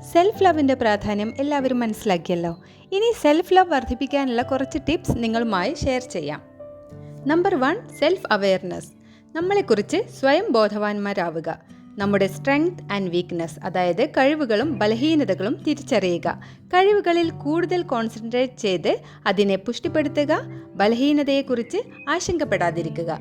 Self ലവിന്റെ പ്രാധാന്യം എല്ലാവരും മനസ്സിലാക്കിയല്ലോ. ഇനി സെൽഫ് ലവ് വർദ്ധിപ്പിക്കാനുള്ള കുറച്ച് ടിപ്സ് നിങ്ങളുമായി ഷെയർ ചെയ്യാം. നമ്പർ വൺ സെൽഫ് അവെയർനെസ് നമ്മളെക്കുറിച്ച് സ്വയം ബോധവാന്മാരാവുക. നമ്മുടെ സ്ട്രെങ്ത് ആൻഡ് വീക്ക്നെസ് അതായത് കഴിവുകളും ബലഹീനതകളും തിരിച്ചറിയുക. കഴിവുകളിൽ കൂടുതൽ കോൺസെൻട്രേറ്റ് ചെയ്ത് അതിനെ പുഷ്ടിപ്പെടുത്തുക ബലഹീനതയെക്കുറിച്ച് ആശങ്കപ്പെടാതിരിക്കുക.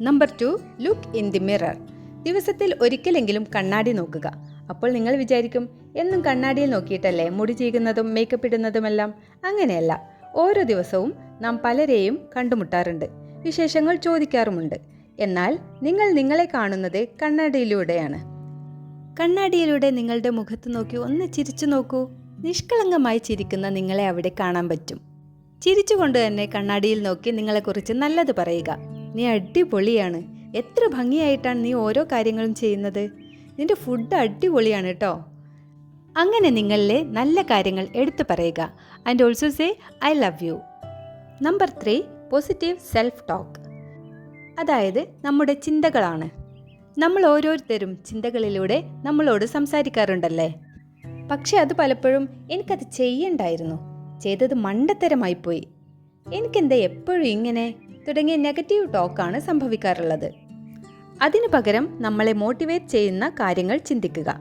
Number two look in the mirror. ദിവസത്തിൽ ഒരിക്കലെങ്കിലും കണ്ണാടി നോക്കുക. അപ്പോൾ നിങ്ങൾ വിചാരിക്കും എന്നും കണ്ണാടിയിൽ നോക്കിയിട്ടല്ലേ മുടി ചീകുന്നതും മേക്കപ്പ് ഇടുന്നതുമെല്ലാം? അങ്ങനെയല്ല. ഓരോ ദിവസവും നാം പലരെയും കണ്ടുമുട്ടാറുണ്ട്. വിശേഷങ്ങൾ ചോദിക്കാറുമുണ്ട്. എന്നാൽ നിങ്ങൾ നിങ്ങളെ കാണുന്നത് കണ്ണാടിയിലൂടെയാണ്. കണ്ണാടിയിലൂടെ നിങ്ങളുടെ മുഖത്ത് നോക്കി ഒന്ന് ചിരിച്ചു നോക്കൂ. നിഷ്കളങ്കമായി ചിരിക്കുന്ന നിങ്ങളെ അവിടെ കാണാൻ പറ്റും. ചിരിച്ചുകൊണ്ട് തന്നെ കണ്ണാടിയിൽ നോക്കി നിങ്ങളെക്കുറിച്ച് നല്ലത് പറയുക. നീ അടിപൊളിയാണ്. എത്ര ഭംഗിയായിട്ടാണ് നീ ഓരോ കാര്യങ്ങളും ചെയ്യുന്നത്. നിന്റെ ഫുഡ് അടിപൊളിയാണ് കേട്ടോ അങ്ങനെ നിങ്ങളിലെ നല്ല കാര്യങ്ങൾ എടുത്തു പറയുക. And also say I love you number three positive self talk അതായത് നമ്മുടെ ചിന്തകളാണ്. നമ്മൾ ഓരോരുത്തരും ചിന്തകളിലൂടെ നമ്മളോട് സംസാരിക്കാറുണ്ടല്ലേ? പക്ഷെ അത് പലപ്പോഴും എനിക്കത് ചെയ്യണ്ടായിരുന്നു. ചെയ്തത് മണ്ടത്തരമായി പോയി എനിക്കെന്താ എപ്പോഴും ഇങ്ങനെ തുടങ്ങിയ നെഗറ്റീവ് ടോക്കാണ് സംഭവിക്കാറുള്ളത്. അതിനു പകരം നമ്മളെ മോട്ടിവേറ്റ് ചെയ്യുന്ന കാര്യങ്ങൾ ചിന്തിക്കുക.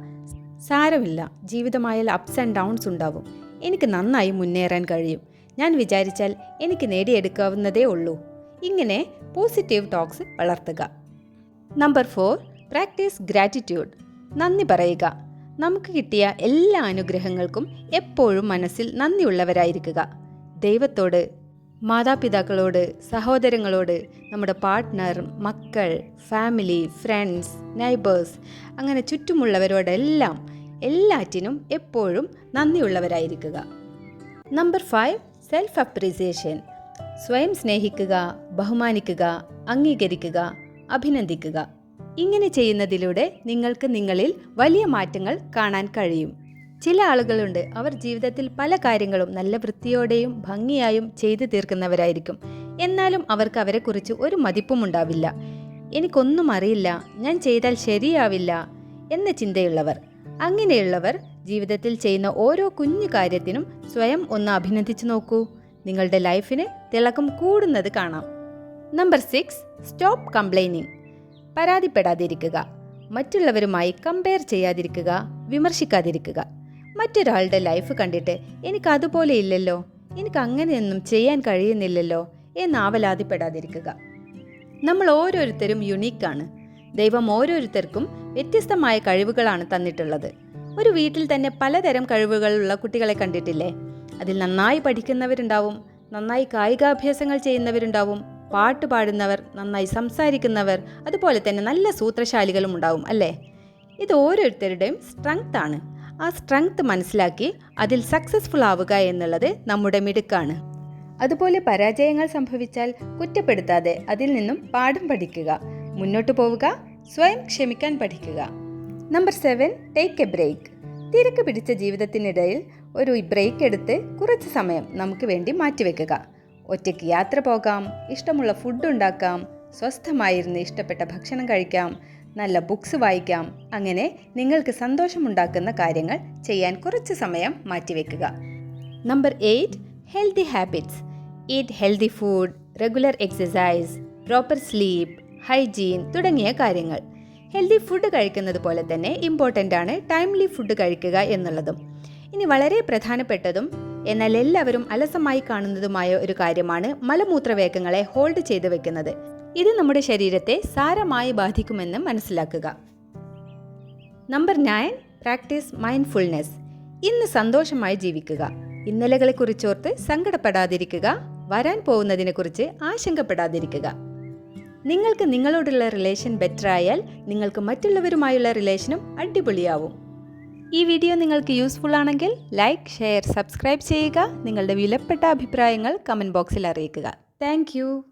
സാരമില്ല. ജീവിതമായാൽ അപ്സ് ആൻഡ് ഡൗൺസ് ഉണ്ടാവും. എനിക്ക് നന്നായി മുന്നേറാൻ കഴിയും. ഞാൻ വിചാരിച്ചാൽ എനിക്ക് നേടിയെടുക്കാവുന്നതേ ഉള്ളൂ. ഇങ്ങനെ പോസിറ്റീവ് ടോക്സ് വളർത്തുക. നമ്പർ ഫോർ പ്രാക്ടീസ് ഗ്രാറ്റിറ്റ്യൂഡ് നന്ദി പറയുക. നമുക്ക് കിട്ടിയ എല്ലാ അനുഗ്രഹങ്ങൾക്കും എപ്പോഴും മനസ്സിൽ നന്ദിയുള്ളവരായിരിക്കുക. ദൈവത്തോട് മാതാപിതാക്കളോട് സഹോദരങ്ങളോട് നമ്മുടെ പാർട്ട്ണർ മക്കൾ ഫാമിലി ഫ്രണ്ട്സ് നൈബേഴ്സ് അങ്ങനെ ചുറ്റുമുള്ളവരോടെല്ലാം എല്ലാറ്റിനും എപ്പോഴും നന്ദിയുള്ളവരായിരിക്കുക. നമ്പർ ഫൈവ് സെൽഫ് അപ്രീസിയേഷൻ സ്വയം സ്നേഹിക്കുക ബഹുമാനിക്കുക അംഗീകരിക്കുക അഭിനന്ദിക്കുക. ഇങ്ങനെ ചെയ്യുന്നതിലൂടെ നിങ്ങൾക്ക് നിങ്ങളിൽ വലിയ മാറ്റങ്ങൾ കാണാൻ കഴിയും. ചില ആളുകളുണ്ട്. അവർ ജീവിതത്തിൽ പല കാര്യങ്ങളും നല്ല വൃത്തിയോടെയും ഭംഗിയായും ചെയ്തു തീർക്കുന്നവരായിരിക്കും. എന്നാലും അവർക്ക് അവരെക്കുറിച്ച് ഒരു മതിപ്പും ഉണ്ടാവില്ല. എനിക്കൊന്നും അറിയില്ല. ഞാൻ ചെയ്താൽ ശരിയാവില്ല എന്ന ചിന്തയുള്ളവർ. അങ്ങനെയുള്ളവർ ജീവിതത്തിൽ ചെയ്യുന്ന ഓരോ കുഞ്ഞു കാര്യത്തിനും സ്വയം ഒന്ന് അഭിനന്ദിച്ചു നോക്കൂ. നിങ്ങളുടെ ലൈഫിന് തിളക്കം കൂടുന്നത് കാണാം. Number six stop complaining. പരാതിപ്പെടാതിരിക്കുക. മറ്റുള്ളവരുമായി കമ്പയർ ചെയ്യാതിരിക്കുക. വിമർശിക്കാതിരിക്കുക. മറ്റൊരാളുടെ ലൈഫ് കണ്ടിട്ട് എനിക്ക് അതുപോലെ ഇല്ലല്ലോ. എനിക്ക് അങ്ങനെയൊന്നും ചെയ്യാൻ കഴിയുന്നില്ലല്ലോ എന്ന് ആവലാതിപ്പെടാതിരിക്കുക. നമ്മൾ ഓരോരുത്തരും യുണീക്കാണ് ദൈവം ഓരോരുത്തർക്കും വ്യത്യസ്തമായ കഴിവുകളാണ് തന്നിട്ടുള്ളത്. ഒരു വീട്ടിൽ തന്നെ പലതരം കഴിവുകളുള്ള കുട്ടികളെ കണ്ടിട്ടില്ലേ? അതിൽ നന്നായി പഠിക്കുന്നവരുണ്ടാവും നന്നായി കായികാഭ്യാസങ്ങൾ ചെയ്യുന്നവരുണ്ടാവും പാട്ട് പാടുന്നവർ നന്നായി സംസാരിക്കുന്നവർ അതുപോലെ തന്നെ നല്ല സൂത്രശാലികളും ഉണ്ടാവും അല്ലേ? ഇത് ഓരോരുത്തരുടെയും സ്ട്രെങ്ത് ആണ്. ആ സ്ട്രെങ്ത് മനസ്സിലാക്കി അതിൽ സക്സസ്ഫുൾ ആവുക എന്നുള്ളത് നമ്മുടെ മിടുക്കാണ്. അതുപോലെ പരാജയങ്ങൾ സംഭവിച്ചാൽ കുറ്റപ്പെടുത്താതെ അതിൽ നിന്നും പാഠം പഠിക്കുക മുന്നോട്ട് പോവുക സ്വയം ക്ഷമിക്കാൻ പഠിക്കുക. Number seven take a break തിരക്ക് പിടിച്ച ജീവിതത്തിനിടയിൽ ഒരു ബ്രേക്ക് എടുത്ത് കുറച്ച് സമയം നമുക്ക് വേണ്ടി മാറ്റിവെക്കുക. ഒറ്റയ്ക്ക് യാത്ര പോകാം ഇഷ്ടമുള്ള ഫുഡ് ഉണ്ടാക്കാം സ്വസ്ഥമായിരുന്ന് ഇഷ്ടപ്പെട്ട ഭക്ഷണം കഴിക്കാം നല്ല ബുക്സ് വായിക്കാം. അങ്ങനെ നിങ്ങൾക്ക് സന്തോഷമുണ്ടാക്കുന്ന കാര്യങ്ങൾ ചെയ്യാൻ കുറച്ച് സമയം മാറ്റിവെക്കുക. Number eight healthy habits. Eat healthy food regular exercise proper sleep hygiene തുടങ്ങിയ കാര്യങ്ങൾ. ഹെൽത്തി ഫുഡ് കഴിക്കുന്നത് പോലെ തന്നെ ഇമ്പോർട്ടന്റ് ആണ് ടൈംലി ഫുഡ് കഴിക്കുക എന്നുള്ളതും. ഇനി വളരെ പ്രധാനപ്പെട്ടതും എന്നാൽ എല്ലാവരും അലസമായി കാണുന്നതുമായ ഒരു കാര്യമാണ് മലമൂത്രവേഗങ്ങളെ ഹോൾഡ് ചെയ്തു വെക്കുന്നത്. ഇത് നമ്മുടെ ശരീരത്തെ സാരമായി ബാധിക്കുമെന്ന് മനസ്സിലാക്കുക. Number nine practice mindfulness. ഇന്ന് സന്തോഷമായി ജീവിക്കുക. ഇന്നലകളെക്കുറിച്ചോർത്ത് സങ്കടപ്പെടാതിരിക്കുക. വരാൻ പോകുന്നതിനെക്കുറിച്ച് ആശങ്കപ്പെടാതിരിക്കുക. നിങ്ങൾക്ക് നിങ്ങളോടുള്ള റിലേഷൻ ബെറ്റർ ആയാൽ നിങ്ങൾക്ക് മറ്റുള്ളവരുമായുള്ള റിലേഷനും അടിപൊളിയാവും. ഈ വീഡിയോ നിങ്ങൾക്ക് യൂസ്ഫുൾ ആണെങ്കിൽ ലൈക്ക് ഷെയർ സബ്സ്ക്രൈബ് ചെയ്യുക. നിങ്ങളുടെ വിലപ്പെട്ട അഭിപ്രായങ്ങൾ കമന്റ് ബോക്സിൽ അറിയിക്കുക. താങ്ക്